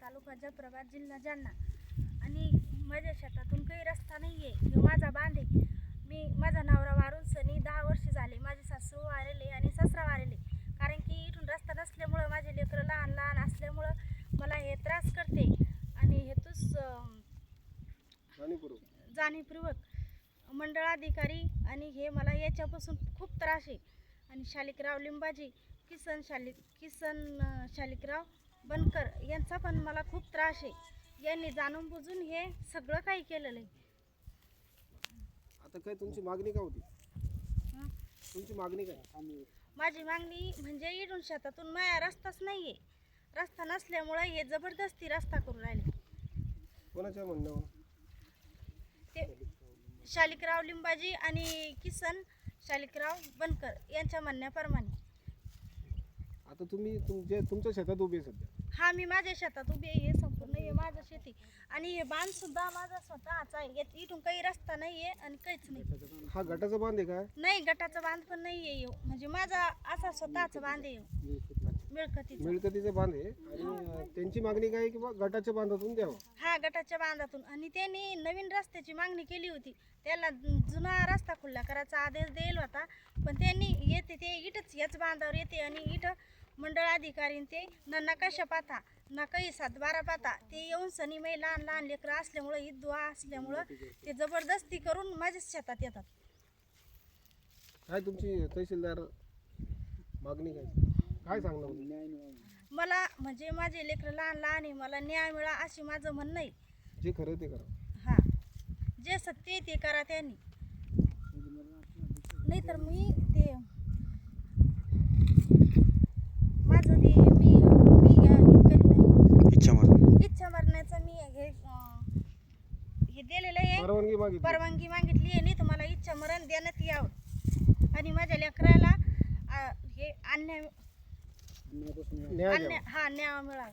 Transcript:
तालुका जफराबाद जिल्हा जालना. आणि माझ्या शेतातून काही रस्ता नाही आहे ह्यो माझा बांध आहे. मी माझा नवरा वारून सनी दहा वर्ष झाले. माझे सासू वारेले आणि सासरा वारेले. कारण की इथून रस्ता नसल्यामुळं माझे लेकरं लहान लहान असल्यामुळं मला हे त्रास करते. आणि हेतूच जाणीवपूर्वक. जाणीवपूर्वक मंडळ अधिकारी आणि हे मला याच्यापासून खूप त्रास आहे. आणि शालिकराव लिंबाजी किसन शालिक किसन शालिकराव बनकर यांचा पण मला खूप त्रास आहे. यांनी जाणून बुजून हे सगळं काही केलेलं आहे. आता काय तुमची मागणी काय होती? हं? तुमची मागणी काय? माझी मागणी म्हणजे इडून शेतातून माया रस्ताच नाही आहे रस्ता नसल्यामुळं हे जबरदस्ती रस्ता करून राहिले. कोणाच्या म्हणण्यावर? ते शालिकराव लिंबाजी आणि किसन शालिकराव बनकर यांच्या म्हणण्याप्रमाणे. आता तुम्ही तुमच्या तुमच्या शेतात उभे आहे सध्या. हा मी माझ्या शेतात उभी आहे हे संपूर्ण हे माझं शेती आणि हे बांध सुद्धा माझा स्वतःचा आहे. यात इथून काही रस्ता नाही आहे आणि काहीच नाही. हा गटाचा बांध आहे का? नाही गटाचा बांध पण नाही आहे. म्हणजे माझा असा स्वतःचा बांध आहे ह्यो. मिळकतीचा. मिळकतीचा. बांध आहे. आणि अं, त्यांची मागणी काय आहे की बा गटाच्या बांधातून द्यावं? हा गटाच्या बांधातून. आणि त्यांनी नवीन रस्त्याची मागणी केली होती. त्याला जुना रस्ता खुल्ला करायचा आदेश देईल होता. पण त्यांनी येते ते इथंच याच बांधावर येते आणि इथं मंडळ अधिकारी न ते ना नकाशा पाहता ना काही सातबारा पाहता ते येऊन सनी मै लहान लहान लेकरं असल्यामुळं ही दुआ असल्यामुळं ते जबरदस्ती करून माझ्याच शेतात येतात. काय तुमची तहसीलदार मागणी काय? काय सांगणार? मला म्हणजे माझे लेकरं लहान लहान आहे मला न्याय मिळा अशी माझं म्हणणं आहे. जे खरं ते करा. हा. जे सत्य आहे ते करा त्यांनी. नाही तर मी ते माझं ते मी मी अं, हे केलेलं आहे. इच्छा मरण इच्छा मरण्याचं मी हे अं, हे दिलेलं आहे परवानगी मागितली. परवानगी मागितली तर मला इच्छा मरण देण्यात यावं. आणि माझ्या लेकराला हे अन्याय न्याय अन्याय हा न्याय मिळावा.